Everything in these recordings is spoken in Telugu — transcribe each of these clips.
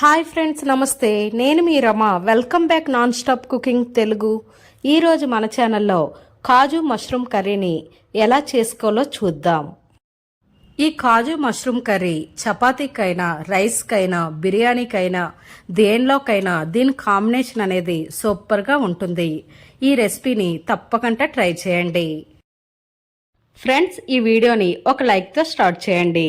హాయ్ ఫ్రెండ్స్ నమస్తే. నేను మీ Rama. Welcome back non stop cooking Telugu. ఈరోజు మన ఛానల్లో కాజు మష్రూమ్ కర్రీని ఎలా చేసుకోవాలో చూద్దాం. ఈ కాజు మష్రూమ్ కర్రీ చపాతీకైనా రైస్కైనా బిర్యానీకైనా దేనిలోకైనా దీని కాంబినేషన్ అనేది సూపర్గా ఉంటుంది. ఈ రెసిపీని తప్పకుండా ట్రై చేయండి. ఫ్రెండ్స్ ఈ వీడియోని ఒక లైక్తో స్టార్ట్ చేయండి.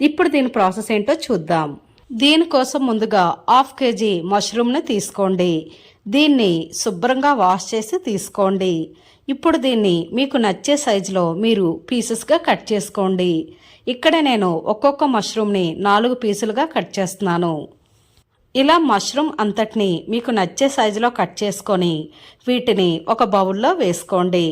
ఇప్పుడు దీని ప్రాసెస్ ఏంటో చూద్దాం. దీనికోసం ముందుగా హాఫ్ కేజీ మష్రూమ్ని తీసుకోండి. దీన్ని శుభ్రంగా వాష్ చేసి తీసుకోండి. ఇప్పుడు దీన్ని మీకు నచ్చే సైజులో మీరు పీసెస్గా కట్ చేసుకోండి. ఇక్కడ నేను ఒక్కొక్క మష్రూమ్ని నాలుగు పీసులుగా కట్ చేస్తున్నాను. ఇలా మష్రూమ్ అంతటిని మీకు నచ్చే సైజులో కట్ చేసుకొని వీటిని ఒక బౌల్లో వేసుకోండి.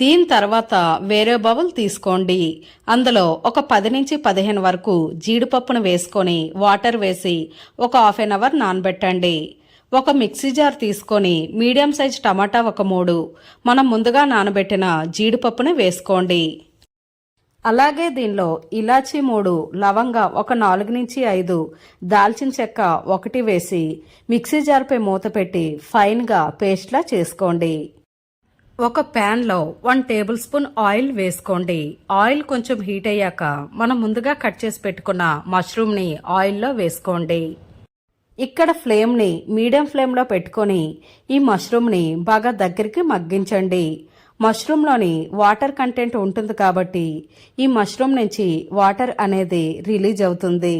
దీని తర్వాత వేరే బౌల్ తీసుకోండి. అందులో ఒక పది నుంచి పదిహేను వరకు జీడిపప్పును వేసుకొని వాటర్ వేసి ఒక హాఫ్ అన్ అవర్ నానబెట్టండి. ఒక మిక్సీ జార్ తీసుకొని మీడియం సైజ్ టమాటా ఒక మూడు. మనం ముందుగా నానబెట్టిన జీడిపప్పును వేసుకోండి. అలాగే దీనిలో ఇలాచీ మూడు లవంగ ఒక నాలుగు నుంచి ఐదు దాల్చిన చెక్క ఒకటి వేసి మిక్సీ జార్పై మూత పెట్టి ఫైన్గా పేస్ట్లా చేసుకోండి. ఒక ప్యాన్లో వన్ టేబుల్ స్పూన్ ఆయిల్ వేసుకోండి. ఆయిల్ కొంచెం హీట్ అయ్యాక మనం ముందుగా కట్ చేసి పెట్టుకున్న మష్రూమ్ని ఆయిల్లో వేసుకోండి. ఇక్కడ ఫ్లేమ్ని మీడియం ఫ్లేమ్లో పెట్టుకొని ఈ మష్రూమ్ని బాగా దగ్గరికి మగ్గించండి. మష్రూమ్లోని వాటర్ కంటెంట్ ఉంటుంది కాబట్టి ఈ మష్రూమ్ నుంచి వాటర్ అనేది రిలీజ్ అవుతుంది.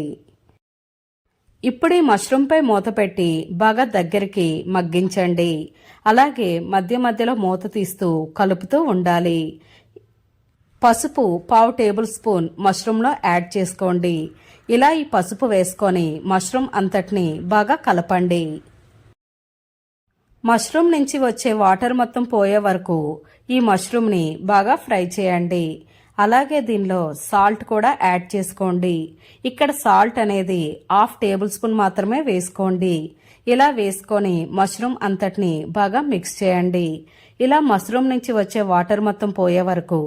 ఇప్పుడు ఈ మష్రూమ్పై మూత పెట్టి బాగా దగ్గరికి మగ్గించండి. అలాగే మధ్య మధ్యలో మూత తీస్తూ కలుపుతూ ఉండాలి. పసుపు పావు టేబుల్ స్పూన్ మష్రూమ్లో యాడ్ చేసుకోండి. ఇలా ఈ పసుపు వేసుకొని మష్రూమ్ అంతటిని బాగా కలపండి. మష్రూమ్ నుంచి వచ్చే వాటర్ మొత్తం పోయే వరకు ఈ మష్రూమ్ని బాగా ఫ్రై చేయండి. అలాగే దీనిలో సాల్ట్ కూడా యాడ్ చేసుకోండి. ఇక్కడ సాల్ట్ అనేది హాఫ్ టేబుల్ స్పూన్ మాత్రమే వేసుకోండి. ఇలా వేసుకొని మష్రూమ్ అంతటిని బాగా మిక్స్ చేయండి. ఇలా మష్రూమ్ నుంచి వచ్చే వాటర్ మొత్తం పోయే వరకు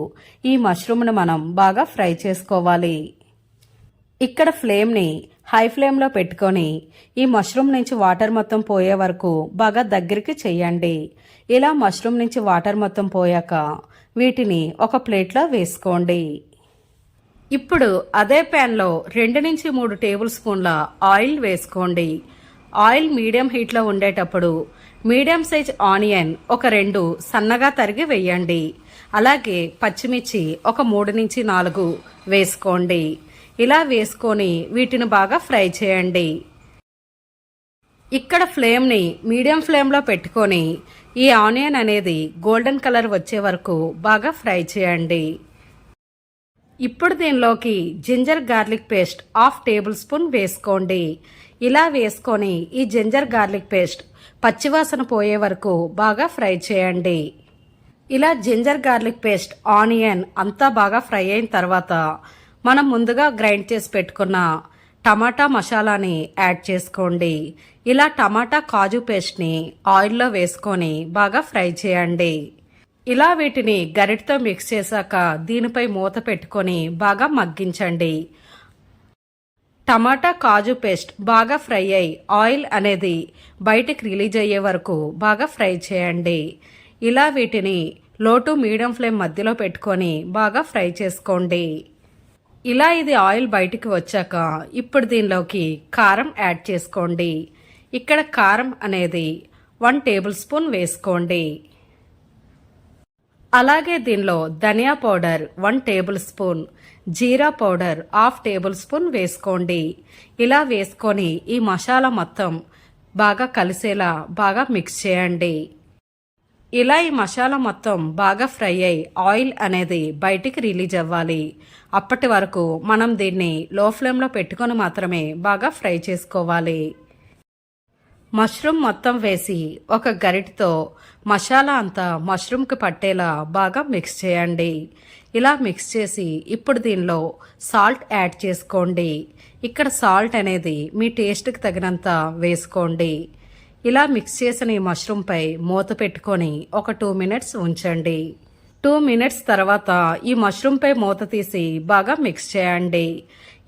ఈ మష్రూమ్ను మనం బాగా ఫ్రై చేసుకోవాలి. ఇక్కడ ఫ్లేమ్ని హై ఫ్లేమ్లో పెట్టుకొని ఈ మష్రూమ్ నుంచి వాటర్ మొత్తం పోయే వరకు బాగా దగ్గరికి చెయ్యండి ఇలా మష్రూమ్ నుంచి వాటర్ మొత్తం పోయాక వీటిని ఒక ప్లేట్లో వేసుకోండి. ఇప్పుడు అదే ప్యాన్లో రెండు నుంచి మూడు టేబుల్ స్పూన్ల ఆయిల్ వేసుకోండి. ఆయిల్ మీడియం హీట్లో ఉండేటప్పుడు మీడియం సైజ్ ఆనియన్ ఒక రెండు సన్నగా తరిగి వేయండి. అలాగే పచ్చిమిర్చి ఒక మూడు నుంచి నాలుగు వేసుకోండి. ఇలా వేసుకొని వీటిని బాగా ఫ్రై చేయండి. ఇక్కడ ఫ్లేమ్ని మీడియం ఫ్లేమ్లో పెట్టుకొని ఈ ఆనియన్ అనేది గోల్డెన్ కలర్ వచ్చే వరకు బాగా ఫ్రై చేయండి. ఇప్పుడు దీనిలోకి ginger garlic paste half tablespoon వేసుకోండి. ఇలా వేసుకొని ఈ జింజర్ గార్లిక్ పేస్ట్ పచ్చివాసన పోయే వరకు బాగా ఫ్రై చేయండి. ఇలా జింజర్ గార్లిక్ పేస్ట్ ఆనియన్ అంతా బాగా ఫ్రై అయిన తర్వాత మనం ముందుగా గ్రైండ్ చేసి పెట్టుకున్న టమాటా మసాలాని యాడ్ చేసుకోండి. ఇలా టమాటా కాజు పేస్ట్ని ఆయిల్లో వేసుకొని బాగా ఫ్రై చేయండి. ఇలా వీటిని గరిటతో మిక్స్ చేశాక దీనిపై మూత పెట్టుకొని బాగా మగ్గించండి. టమాటా కాజు పేస్ట్ బాగా ఫ్రై అయి ఆయిల్ అనేది బయటకు రిలీజ్ అయ్యే వరకు బాగా ఫ్రై చేయండి. ఇలా వీటిని లో టు మీడియం ఫ్లేమ్ మధ్యలో పెట్టుకొని బాగా ఫ్రై చేసుకోండి. ఇలా ఇది ఆయిల్ బయటికి వచ్చాక ఇప్పుడు దీనిలోకి కారం యాడ్ చేసుకోండి. ఇక్కడ కారం అనేది వన్ టేబుల్ స్పూన్ వేసుకోండి. అలాగే దీనిలో ధనియా పౌడర్ వన్ టేబుల్ స్పూన్ జీరా పౌడర్ హాఫ్ టేబుల్ స్పూన్ వేసుకోండి. ఇలా వేసుకొని ఈ మసాలా మొత్తం బాగా కలిసేలా బాగా మిక్స్ చేయండి. ఇలా ఈ మసాలా మొత్తం బాగా ఫ్రై అయి ఆయిల్ అనేది బయటికి రిలీజ్ అవ్వాలి. అప్పటి వరకు మనం దీన్ని లో ఫ్లేమ్లో పెట్టుకొని మాత్రమే బాగా ఫ్రై చేసుకోవాలి. మష్రూమ్ మొత్తం వేసి ఒక గరిటతో మసాలా అంతా మష్రూమ్కి పట్టేలా బాగా మిక్స్ చేయండి. ఇలా మిక్స్ చేసి ఇప్పుడు దీనిలో సాల్ట్ యాడ్ చేసుకోండి. ఇక్కడ సాల్ట్ అనేది మీ టేస్ట్కి తగినంత వేసుకోండి. ఇలా మిక్స్ చేసిన ఈ మష్రూమ్పై మూత పెట్టుకొని ఒక టూ మినిట్స్ ఉంచండి. టూ మినిట్స్ తర్వాత ఈ మష్రూమ్పై మూత తీసి బాగా మిక్స్ చేయండి.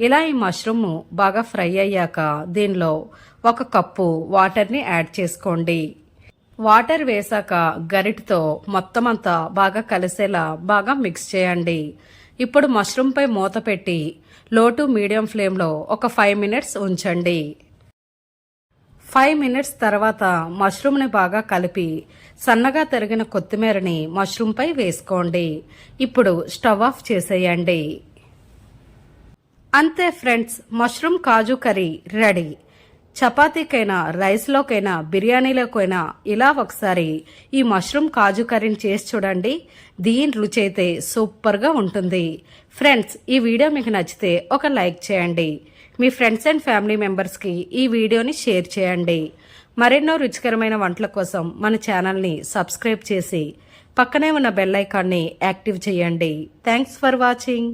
ఇలా ఈ మష్రూమ్ బాగా ఫ్రై అయ్యాక దీనిలో ఒక కప్పు వాటర్ని యాడ్ చేసుకోండి. వాటర్ వేసాక గరిటతో మొత్తం అంతా బాగా కలిసేలా బాగా మిక్స్ చేయండి. ఇప్పుడు మష్రూమ్పై మూత పెట్టి లో టు మీడియం ఫ్లేమ్లో ఒక ఫైవ్ మినిట్స్ ఉంచండి. ఫైవ్ మినిట్స్ తర్వాత మష్రూమ్ని బాగా కలిపి సన్నగా తరిగిన కొత్తిమీరని మష్రూమ్పై వేసుకోండి. ఇప్పుడు స్టవ్ ఆఫ్ చేసేయండి. అంతే friends mushroom kaju curry ready. చపాతీకైనా రైస్లోకైనా బిర్యానీలోకైనా ఇలా ఒకసారి ఈ మష్రూమ్ కాజు కర్రీని చేసి చూడండి. దీని రుచి అయితే సూపర్గా ఉంటుంది. ఫ్రెండ్స్ ఈ వీడియో మీకు నచ్చితే ఒక లైక్ చేయండి. మీ ఫ్రెండ్స్ అండ్ ఫ్యామిలీ మెంబర్స్కి ఈ వీడియోని షేర్ చేయండి. మరెన్నో రుచికరమైన వంటల కోసం మన ఛానల్ని సబ్స్క్రైబ్ చేసి పక్కనే ఉన్న బెల్ ఐకాన్ని యాక్టివ్ చేయండి. Thanks for watching.